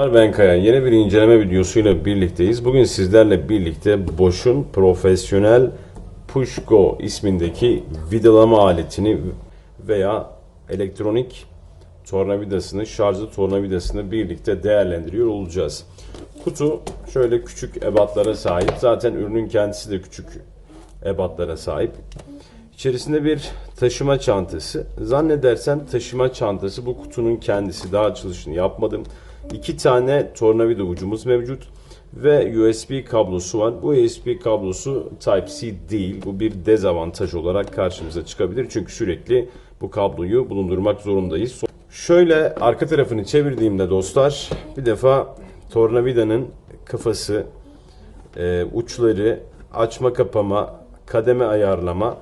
Ben Kaya. Yeni bir inceleme videosuyla birlikteyiz. Bugün sizlerle birlikte Bosch'un profesyonel Pushgo ismindeki vidalama aletini veya elektronik tornavidasını, şarjlı tornavidasını birlikte değerlendiriyor olacağız. Kutu şöyle küçük ebatlara sahip. Zaten ürünün kendisi de küçük ebatlara sahip. İçerisinde bir taşıma çantası. Zannedersem taşıma çantası bu kutunun kendisi. Daha açılışını yapmadım. İki tane tornavida ucumuz mevcut ve USB kablosu var. Bu USB kablosu Type-C değil. Bu bir dezavantaj olarak karşımıza çıkabilir. Çünkü sürekli bu kabloyu bulundurmak zorundayız. Şöyle arka tarafını çevirdiğimde dostlar bir defa tornavidanın kafası, e, uçları, açma kapama, kademe ayarlama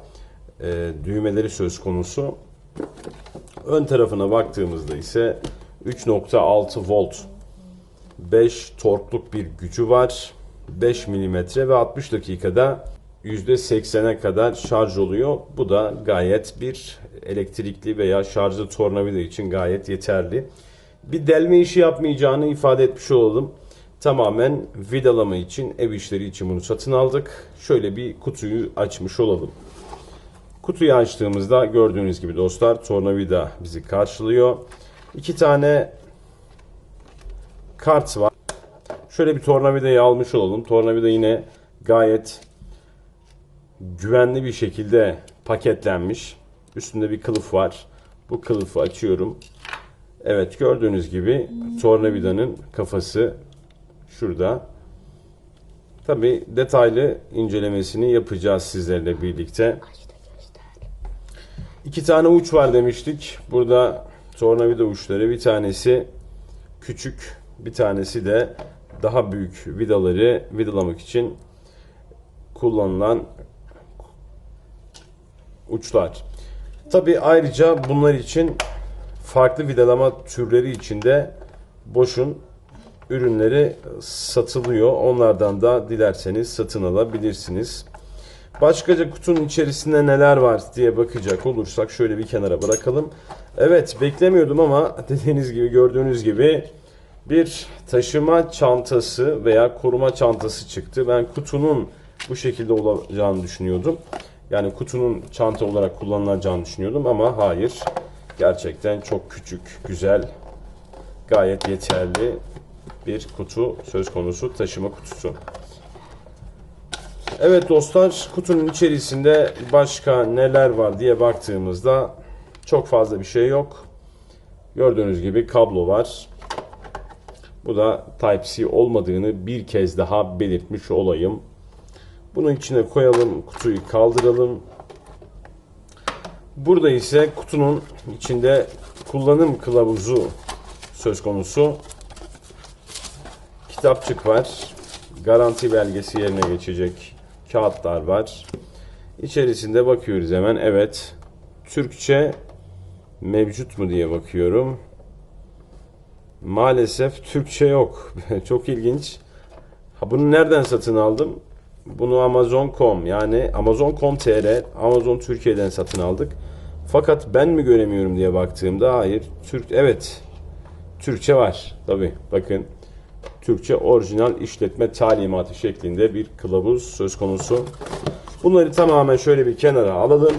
e, düğmeleri söz konusu. Ön tarafına baktığımızda ise 3.6 volt 5 torkluk bir gücü var. 5 mm ve 60 dakikada %80'e kadar şarj oluyor. Bu da gayet bir elektrikli veya şarjlı tornavida için gayet yeterli. Bir delme işi yapmayacağını ifade etmiş olalım. Tamamen vidalama için, ev işleri için bunu satın aldık. Şöyle bir kutuyu açmış olalım. Kutuyu açtığımızda gördüğünüz gibi dostlar tornavida bizi karşılıyor. İki tane kart var. Şöyle bir tornavidayı almış olalım. Tornavida yine gayet güvenli bir şekilde paketlenmiş. Üstünde bir kılıf var. Bu kılıfı açıyorum. Evet gördüğünüz gibi tornavidanın kafası şurada. Tabi detaylı incelemesini yapacağız sizlerle birlikte. İki tane uç var demiştik. Burada tornavida uçları bir tanesi küçük bir tanesi de daha büyük vidaları vidalamak için kullanılan uçlar. Tabi ayrıca bunlar için farklı vidalama türleri içinde Bosch'un ürünleri satılıyor. Onlardan da dilerseniz satın alabilirsiniz. Başkaca kutunun içerisinde neler var diye bakacak olursak şöyle bir kenara bırakalım. Evet beklemiyordum ama dediğiniz gibi gördüğünüz gibi bir taşıma çantası veya koruma çantası çıktı. Ben kutunun bu şekilde olacağını düşünüyordum. Yani kutunun çanta olarak kullanılacağını düşünüyordum ama hayır. Gerçekten çok küçük, güzel, gayet yeterli bir kutu söz konusu taşıma kutusu. Evet dostlar kutunun içerisinde başka neler var diye baktığımızda çok fazla bir şey yok. Gördüğünüz gibi kablo var. Bu da Type-C olmadığını bir kez daha belirtmiş olayım. Bunun içine koyalım, kutuyu kaldıralım. Burada ise kutunun içinde kullanım kılavuzu söz konusu. Kitapçık var. Garanti belgesi yerine geçecek kağıtlar var. İçerisinde bakıyoruz hemen. Evet. Türkçe mevcut mu diye bakıyorum. Maalesef Türkçe yok. Çok ilginç. Ha, bunu nereden satın aldım? Bunu Amazon.com yani Amazon.com.tr Amazon Türkiye'den satın aldık. Fakat ben mi göremiyorum diye baktığımda hayır. Türk evet. Türkçe var. Tabi bakın. Türkçe orijinal işletme talimatı şeklinde bir kılavuz söz konusu. Bunları tamamen şöyle bir kenara alalım.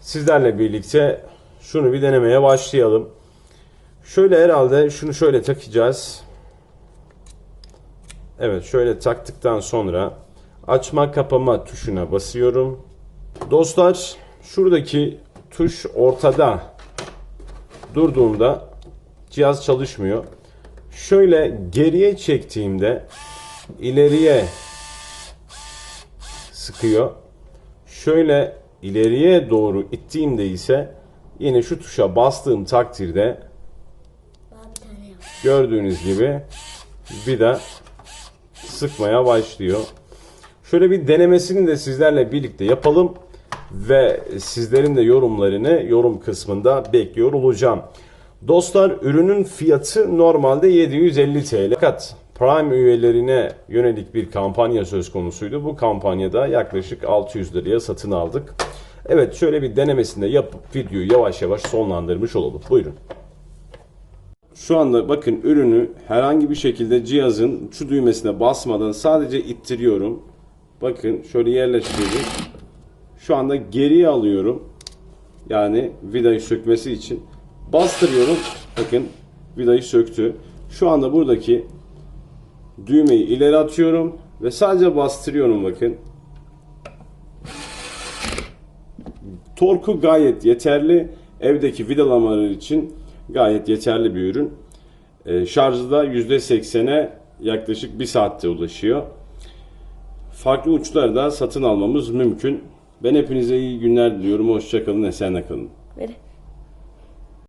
Sizlerle birlikte şunu bir denemeye başlayalım. Şöyle herhalde şunu şöyle takacağız. Evet şöyle taktıktan sonra açma kapama tuşuna basıyorum. Dostlar şuradaki tuş ortada durduğunda cihaz çalışmıyor. Şöyle geriye çektiğimde ileriye sıkıyor. Şöyle ileriye doğru ittiğimde ise yine şu tuşa bastığım takdirde gördüğünüz gibi vida sıkmaya başlıyor. Şöyle bir denemesini de sizlerle birlikte yapalım ve sizlerin de yorumlarını yorum kısmında bekliyor olacağım. Dostlar ürünün fiyatı normalde 750 TL. Fakat Prime üyelerine yönelik bir kampanya söz konusuydu. Bu kampanyada yaklaşık 600 liraya satın aldık. Evet şöyle bir denemesini de yapıp videoyu yavaş yavaş sonlandırmış olalım. Buyurun. Şu anda bakın ürünü herhangi bir şekilde cihazın şu düğmesine basmadan sadece ittiriyorum. Bakın şöyle yerleştirdim. Şu anda geriye alıyorum. Yani vidayı sökmesi için. Bastırıyorum. Bakın vidayı söktü. Şu anda buradaki düğmeyi ileri atıyorum ve sadece bastırıyorum bakın. Torku gayet yeterli. Evdeki vidalamalar için gayet yeterli bir ürün. Ee, şarjı da %80'e yaklaşık 1 saatte ulaşıyor. Farklı uçları da satın almamız mümkün. Ben hepinize iyi günler diliyorum. Hoşçakalın, esenle kalın. Veri.